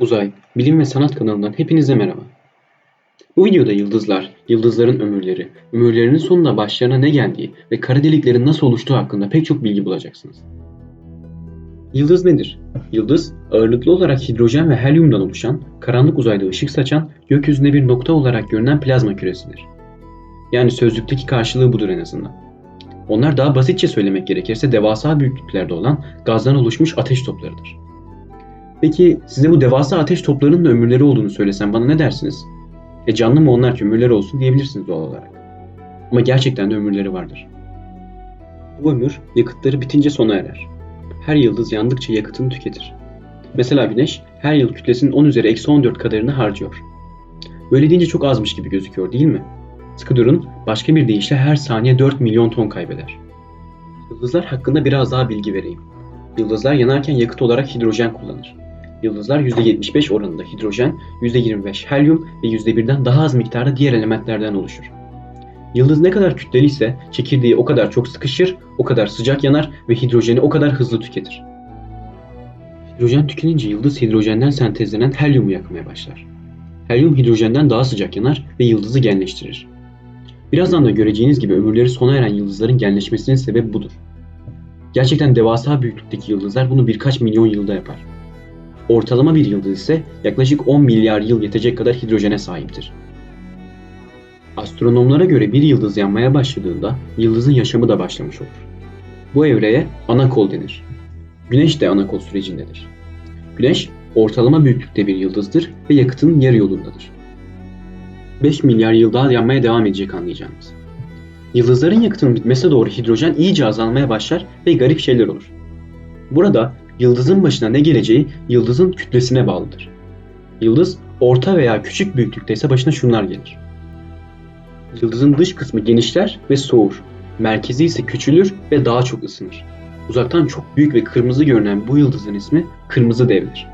Uzay, Bilim ve Sanat kanalından hepinize merhaba. Bu videoda yıldızlar, yıldızların ömürleri, ömürlerinin sonunda başlarına ne geldiği ve kara deliklerin nasıl oluştuğu hakkında pek çok bilgi bulacaksınız. Yıldız nedir? Yıldız, ağırlıklı olarak hidrojen ve helyumdan oluşan, karanlık uzayda ışık saçan, gökyüzünde bir nokta olarak görünen plazma küresidir. Yani sözlükteki karşılığı budur en azından. Onlar daha basitçe söylemek gerekirse devasa büyüklüklerde olan gazdan oluşmuş ateş toplarıdır. Peki size bu devasa ateş toplarının da ömürleri olduğunu söylesem bana ne dersiniz? E canlı mı onlar ki ömürleri olsun diyebilirsiniz doğal olarak. Ama gerçekten de ömürleri vardır. Bu ömür yakıtları bitince sona erer. Her yıldız yandıkça yakıtını tüketir. Mesela Güneş her yıl kütlesinin 10 üzeri eksi 14 kadarını harcıyor. Böyle deyince çok azmış gibi gözüküyor değil mi? Sıkı durun, başka bir deyişle her saniye 4 milyon ton kaybeder. Yıldızlar hakkında biraz daha bilgi vereyim. Yıldızlar yanarken yakıt olarak hidrojen kullanır. Yıldızlar %75 oranında hidrojen, %25 helyum ve %1'den daha az miktarda diğer elementlerden oluşur. Yıldız ne kadar kütleli ise çekirdeği o kadar çok sıkışır, o kadar sıcak yanar ve hidrojeni o kadar hızlı tüketir. Hidrojen tükenince yıldız hidrojenden sentezlenen helyumu yakmaya başlar. Helyum hidrojenden daha sıcak yanar ve yıldızı genleştirir. Birazdan da göreceğiniz gibi ömürleri sona eren yıldızların genleşmesinin sebebi budur. Gerçekten devasa büyüklükteki yıldızlar bunu birkaç milyon yılda yapar. Ortalama bir yıldız ise yaklaşık 10 milyar yıl yetecek kadar hidrojene sahiptir. Astronomlara göre bir yıldız yanmaya başladığında yıldızın yaşamı da başlamış olur. Bu evreye anakol denir. Güneş de anakol sürecindedir. Güneş ortalama büyüklükte bir yıldızdır ve yakıtının yarı yolundadır. 5 milyar yıl daha yanmaya devam edecek anlayacağınız. Yıldızların yakıtının bitmesine doğru hidrojen iyice azalmaya başlar ve garip şeyler olur. Burada yıldızın başına ne geleceği yıldızın kütlesine bağlıdır. Yıldız orta veya küçük büyüklükte ise başına şunlar gelir. Yıldızın dış kısmı genişler ve soğur. Merkezi ise küçülür ve daha çok ısınır. Uzaktan çok büyük ve kırmızı görünen bu yıldızın ismi kırmızı devdir.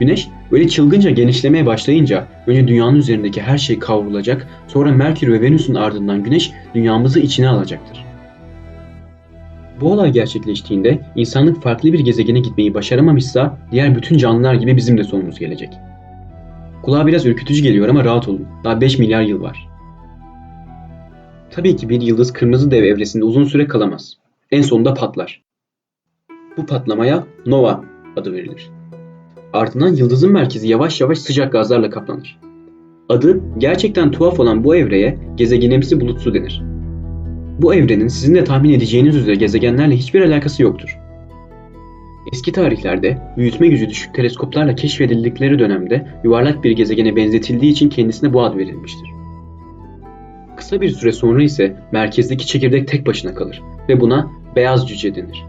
Güneş böyle çılgınca genişlemeye başlayınca önce dünyanın üzerindeki her şey kavrulacak, sonra Merkür ve Venüs'ün ardından Güneş dünyamızı içine alacaktır. Bu olay gerçekleştiğinde insanlık farklı bir gezegene gitmeyi başaramamışsa diğer bütün canlılar gibi bizim de sonumuz gelecek. Kulağa biraz ürkütücü geliyor ama rahat olun. Daha 5 milyar yıl var. Tabii ki bir yıldız kırmızı dev evresinde uzun süre kalamaz. En sonunda patlar. Bu patlamaya nova adı verilir. Ardından yıldızın merkezi yavaş yavaş sıcak gazlarla kaplanır. Adı gerçekten tuhaf olan bu evreye gezegenimsi bulutsu denir. Bu evrenin sizin de tahmin edeceğiniz üzere gezegenlerle hiçbir alakası yoktur. Eski tarihlerde büyütme gücü düşük teleskoplarla keşfedildikleri dönemde yuvarlak bir gezegene benzetildiği için kendisine bu ad verilmiştir. Kısa bir süre sonra ise merkezdeki çekirdek tek başına kalır ve buna beyaz cüce denir.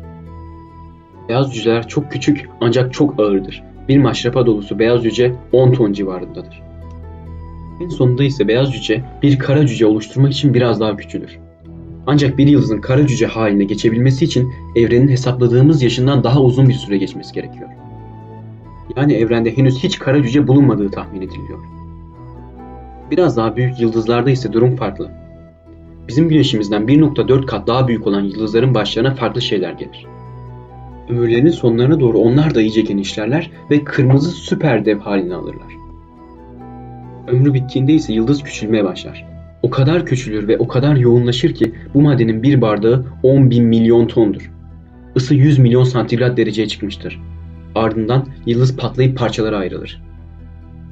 Beyaz cüceler çok küçük ancak çok ağırdır. Bir maşrapa dolusu beyaz cüce 10 ton civarındadır. En sonunda ise beyaz cüce bir kara cüce oluşturmak için biraz daha küçülür. Ancak bir yıldızın kara cüce haline geçebilmesi için evrenin hesapladığımız yaşından daha uzun bir süre geçmesi gerekiyor. Yani evrende henüz hiç kara cüce bulunmadığı tahmin ediliyor. Biraz daha büyük yıldızlarda ise durum farklı. Bizim güneşimizden 1.4 kat daha büyük olan yıldızların başlarına farklı şeyler gelir. Ömürlerinin sonlarına doğru onlar da iyice genişlerler ve kırmızı süper dev halini alırlar. Ömrü bittiğinde ise yıldız küçülmeye başlar. O kadar küçülür ve o kadar yoğunlaşır ki bu maddenin bir bardağı 10 bin milyon tondur. Isı 100 milyon santigrat dereceye çıkmıştır. Ardından yıldız patlayıp parçalara ayrılır.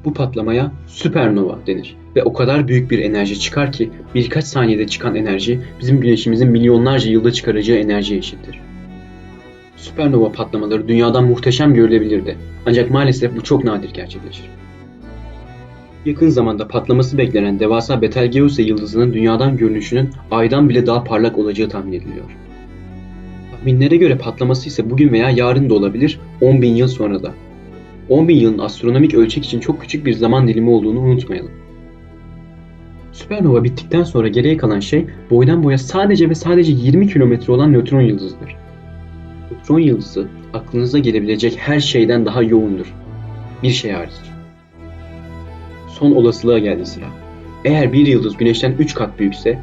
Bu patlamaya süpernova denir ve o kadar büyük bir enerji çıkar ki birkaç saniyede çıkan enerji bizim güneşimizin milyonlarca yılda çıkaracağı enerjiye eşittir. Süpernova patlamaları dünyadan muhteşem görülebilirdi. Ancak maalesef bu çok nadir gerçekleşir. Yakın zamanda patlaması beklenen devasa Betelgeuse yıldızının dünyadan görünüşünün aydan bile daha parlak olacağı tahmin ediliyor. Tahminlere göre patlaması ise bugün veya yarın da olabilir, 10 bin yıl sonra da. 10 bin yılın astronomik ölçek için çok küçük bir zaman dilimi olduğunu unutmayalım. Süpernova bittikten sonra geriye kalan şey boydan boya sadece ve sadece 20 kilometre olan nötron yıldızıdır. Nötron yıldızı aklınıza gelebilecek her şeyden daha yoğundur. Bir şey hariç. Son olasılığa geldi sıra. Eğer bir yıldız güneşten 3 kat büyükse,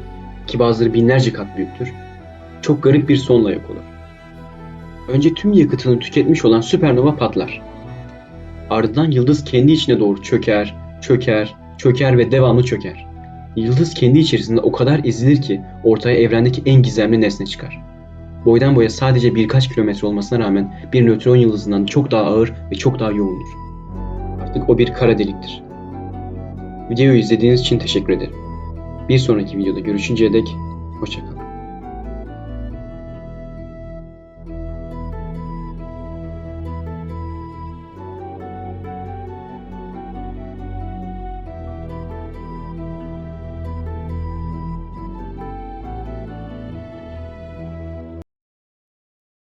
ki bazıları binlerce kat büyüktür, çok garip bir sonla yok olur. Önce tüm yakıtını tüketmiş olan süpernova patlar. Ardından yıldız kendi içine doğru çöker, çöker, çöker ve devamlı çöker. Yıldız kendi içerisinde o kadar ezilir ki ortaya evrendeki en gizemli nesne çıkar. Boydan boya sadece birkaç kilometre olmasına rağmen bir nötron yıldızından çok daha ağır ve çok daha yoğundur. Artık o bir kara deliktir. Videoyu izlediğiniz için teşekkür ederim. Bir sonraki videoda görüşünceye dek hoşçakalın.